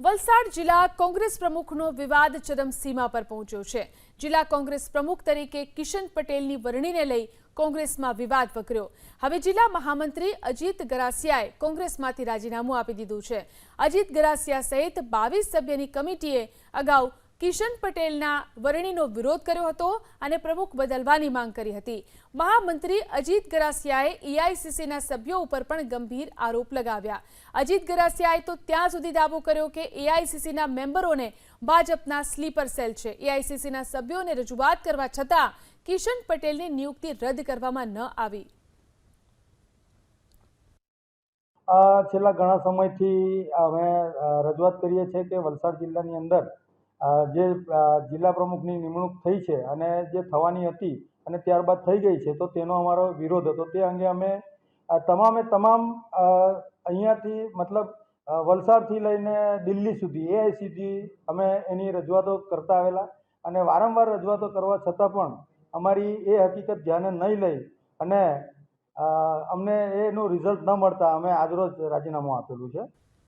વલસાડ જિલ્લા કોંગ્રેસ પ્રમુખનો વિવાદ ચરમસીમા પર પહોંચ્યો છે. જિલ્લા કોંગ્રેસ પ્રમુખ તરીકે કિશન પટેલની વરણીને લઈ કોંગ્રેસમાં વિવાદ વકર્યો. હવે જિલ્લા મહામંત્રી અજીત ગરાસિયાએ કોંગ્રેસમાંથી રાજીનામું આપી દીધું છે. અજીત ગરાસિયા સહિત બાવીસ સભ્યની કમિટીએ અગાઉ કિશન પટેલના વરણીનો વિરોધ કર્યો હતો અને પ્રમુખ બદલવાની માંગ કરી હતી. મહામંત્રી અજીત ગરાસિયાએ એઆઈસીસીના સભ્યો ઉપર પણ ગંભીર આરોપ લગાવ્યા. અજીત ગરાસિયાએ તો ત્યાં સુધી દાવો કર્યો કે એઆઈસીસીના મેમ્બરોને ભાજપના સ્લીપર સેલ છે. એઆઈસીસીના સભ્યોને રજૂઆત કરવા છતાં કિશન પટેલની નિયુક્તિ રદ કરવામાં ન આવી. છેલ્લા ઘણા સમયથી અમે રજૂઆત કરીએ છીએ કે વલસાડ જિલ્લાની અંદર જે જિલ્લા પ્રમુખની નિમણૂક થઈ છે અને જે થવાની હતી અને ત્યારબાદ થઈ ગઈ છે, તો તેનો અમારો વિરોધ હતો. તે અંગે અમે તમામે તમામ અહીંયાથી મતલબ વલસાડથી લઈને દિલ્હી સુધી એઆઈ સુધી અમે એની રજૂઆતો કરતા આવેલા અને વારંવાર રજૂઆતો કરવા છતાં પણ અમારી એ હકીકત ધ્યાને નહીં લઈ અને અમને એનું રિઝલ્ટ ન મળતા અમે આજરોજ રાજીનામું આપેલું છે.